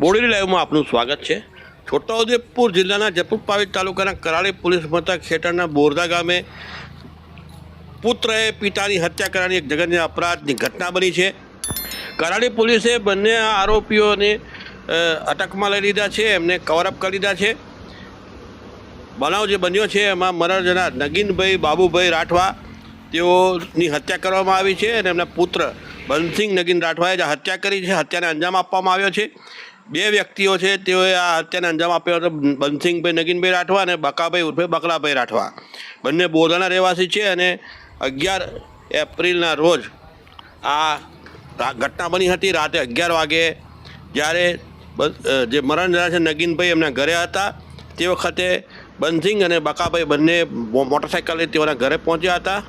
બોડેલી લાઈવમાં આપનું સ્વાગત છે. છોટાઉદેપુર જિલ્લાના જયપુર પાવી તાલુકાના કરાળી પોલીસ મથક હેઠળના બોરદા ગામે પુત્રએ પિતાની હત્યા કરવાની એક જગન્ય અપરાધની ઘટના બની છે. કરાળી પોલીસે બંને આરોપીઓને અટકમાં લઈ લીધા છે, એમને કવરઅપ કરી લીધા છે. બનાવ જે બન્યો છે એમાં મરણ નગીનભાઈ, બાબુભાઈ રાઠવા તેઓની હત્યા કરવામાં આવી છે અને એમના પુત્ર બંસિંગ નગીન રાઠવાએ જે હત્યા કરી છે. હત્યાને અંજામ આપવામાં આવ્યો છે. બે વ્યક્તિઓ છે, તેઓએ આ હત્યાને અંજામ આપ્યો હતો, બનસિંહભાઈ, નગીનભાઈ રાઠવા અને બકાભાઈ ઉર્ફે બકલાભાઈ રાઠવા. બંને બોધાના રહેવાસી છે અને અગિયાર એપ્રિલના રોજ આ ઘટના બની હતી. રાતે અગિયાર વાગે જ્યારે જે મરણ જનાર છે, નગીનભાઈ એમના ઘરે હતા. તે વખતે બંસિંગ અને બકાભાઈ બંને મોટરસાઇકલ તેઓના ઘરે પહોંચ્યા હતા.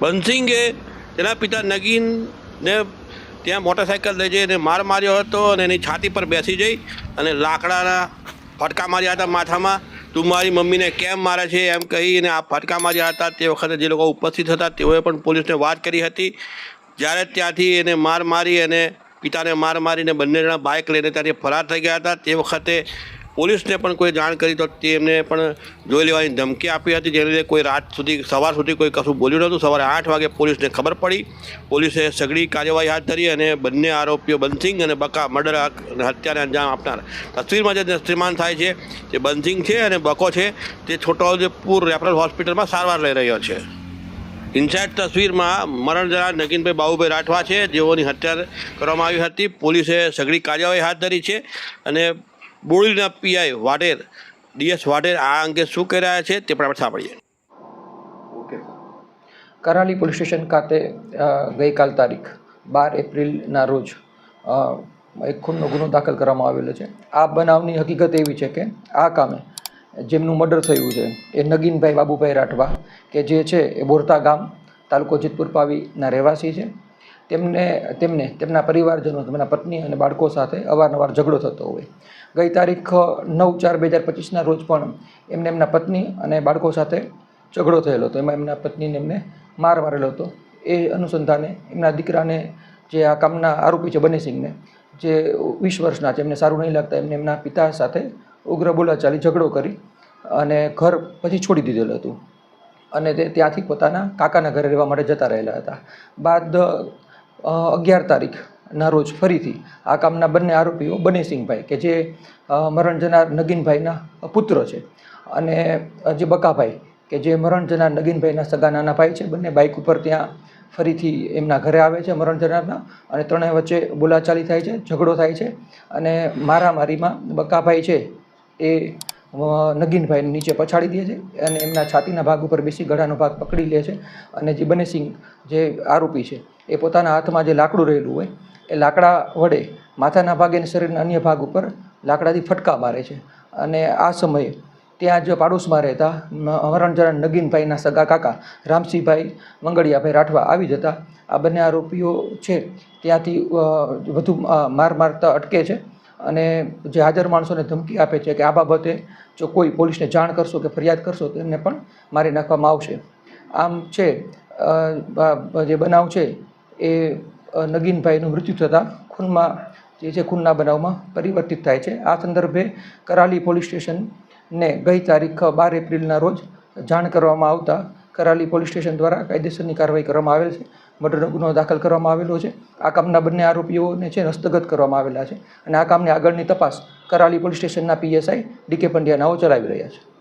બંસિંગે તેના પિતા નગીનને ત્યાં મોટરસાઇકલ લઈ જઈને માર માર્યો હતો અને એની છાતી પર બેસી જઈ અને લાકડાના ફટકા માર્યા હતા માથામાં. તું મારી મમ્મીને કેમ મારે છે એમ કહીને આ ફટકા માર્યા હતા. તે વખતે જે લોકો ઉપસ્થિત હતા તેઓએ પણ પોલીસને વાત કરી હતી. જ્યારે ત્યાંથી એને માર મારી અને પિતાને માર મારીને બંને જણા બાઇક લઈને ત્યાંથી ફરાર થઈ ગયા હતા. તે વખતે પોલીસને પણ કોઈ જાણ કરી તો તેમને પણ જોઈ લેવાની ધમકી આપી હતી, જેને લીધે કોઈ રાત સુધી, સવાર સુધી કોઈ કશું બોલ્યું નહોતું. સવારે આઠ વાગે પોલીસને ખબર પડી. પોલીસે સઘળી કાર્યવાહી હાથ ધરી અને બંને આરોપીઓ બનસિંગ અને બકા મર્ડર અને હત્યાને અંજામ આપનાર. તસવીરમાં જે દ્રશ્યમાન થાય છે, તે બનસિંગ છે અને બકો છે, તે છોટાઉદેપુર રેફરલ હોસ્પિટલમાં સારવાર લઈ રહ્યો છે. ઇન્સાઇડ તસવીરમાં મરણ જનાર નગીનભાઈ બાબુભાઈ રાઠવા છે. જેઓની હત્યા કરવામાં આવી હતી. પોલીસે સઘળી કાર્યવાહી હાથ ધરી છે અને બોડીના પીઆઈ વાડેર ડીએસ વાડેર આ અંગે શું કહી રહ્યા છે તે પણ આપણે સાંભળીએ. કરાલી પોલીસ સ્ટેશન ખાતે ગઈકાલ તારીખ બાર એપ્રિલના રોજ એક ખૂનનો ગુનો દાખલ કરવામાં આવેલો છે. આ બનાવની હકીકત એવી છે કે આ કામે જેમનું મર્ડર થયું છે એ નગીનભાઈ બાબુભાઈ રાઠવા કે જે છે એ બોરતા ગામ તાલુકો જેતપુર પાવીના રહેવાસી છે. તેમને તેમને, તેમના પરિવારજનો, તેમના પત્ની અને બાળકો સાથે અવારનવાર ઝઘડો થતો હોય. ગઈ તારીખ, નવ ચાર બે હજાર પચીસના રોજ પણ એમને એમના પત્ની અને બાળકો સાથે ઝઘડો થયેલો હતો. એમાં એમના પત્નીને એમને માર મારેલો હતો. એ અનુસંધાને એમના દીકરાને જે આ કામના આરોપી છે બનેસિંહને જે વીસ વર્ષના છે, એમને સારું નહીં લાગતા, એમને એમના પિતા સાથે ઉગ્ર બોલાચાલી, ઝઘડો કરી અને ઘર પછી છોડી દીધેલું હતું. અને તે ત્યાંથી પોતાના કાકાના ઘરે રહેવા માટે જતા રહેલા હતા. બાદ અગિયાર તારીખના રોજ ફરીથી આ કામના બંને આરોપીઓ બનેસિંહભાઈ, કે જે મરણ જનાર નગીનભાઈના પુત્ર છે. અને જે બકાભાઈ, કે જે મરણ જનાર નગીનભાઈના સગા નાના ભાઈ છે, બંને બાઇક ઉપર ત્યાં ફરીથી એમના ઘરે આવે છે મરણ જનારના, અને ત્રણેય વચ્ચે બોલાચાલી થાય છે, ઝઘડો થાય છે. અને મારામારીમાં બકાભાઈ છે એ નગીનભાઈ નીચે પછાડી દે છે અને એમના છાતીના ભાગ ઉપર બેસી ગળાનો ભાગ પકડી લે છે. અને જે બનેસિંહ જે આરોપી છે એ પોતાના હાથમાં જે લાકડું રહેલું હોય, એ લાકડા વડે માથાના ભાગે અને શરીરના અન્ય ભાગ ઉપર લાકડાથી ફટકા મારે છે. અને આ સમયે ત્યાં જ પાડોશમાં રહેતા હરણચરણ નગીનભાઈના સગા કાકા રામસિંહભાઈ મંગળિયાભાઈ રાઠવા આવી જતા. આ બંને આરોપીઓ છે, ત્યાંથી વધુ માર મારતા અટકે છે અને જે હાજર માણસોને ધમકી આપે છે કે આ બાબતે જો કોઈ પોલીસને જાણ કરશો કે ફરિયાદ કરશો, તો એમને પણ મારી નાખવામાં આવશે. આમ છે જે બનાવ છે એ નગીનભાઈનું મૃત્યુ થતાં ખૂનમાં જે છે ખૂનના બનાવમાં પરિવર્તિત થાય છે. આ સંદર્ભે કરાલી પોલીસ સ્ટેશનને ગઈ તારીખ બાર એપ્રિલના રોજ જાણ કરવામાં આવતા કરાલી પોલીસ સ્ટેશન દ્વારા કાયદેસરની કાર્યવાહી કરવામાં આવેલ છે. મર્ડરનો ગુનો દાખલ કરવામાં આવેલો છે. આ કામના બંને આરોપીઓને છે હસ્તગત કરવામાં આવેલા છે. અને આ કામની આગળની તપાસ કરાલી પોલીસ સ્ટેશનના પીએસઆઈ ડીકે પંડ્યા નાઓ ચલાવી રહ્યા છે.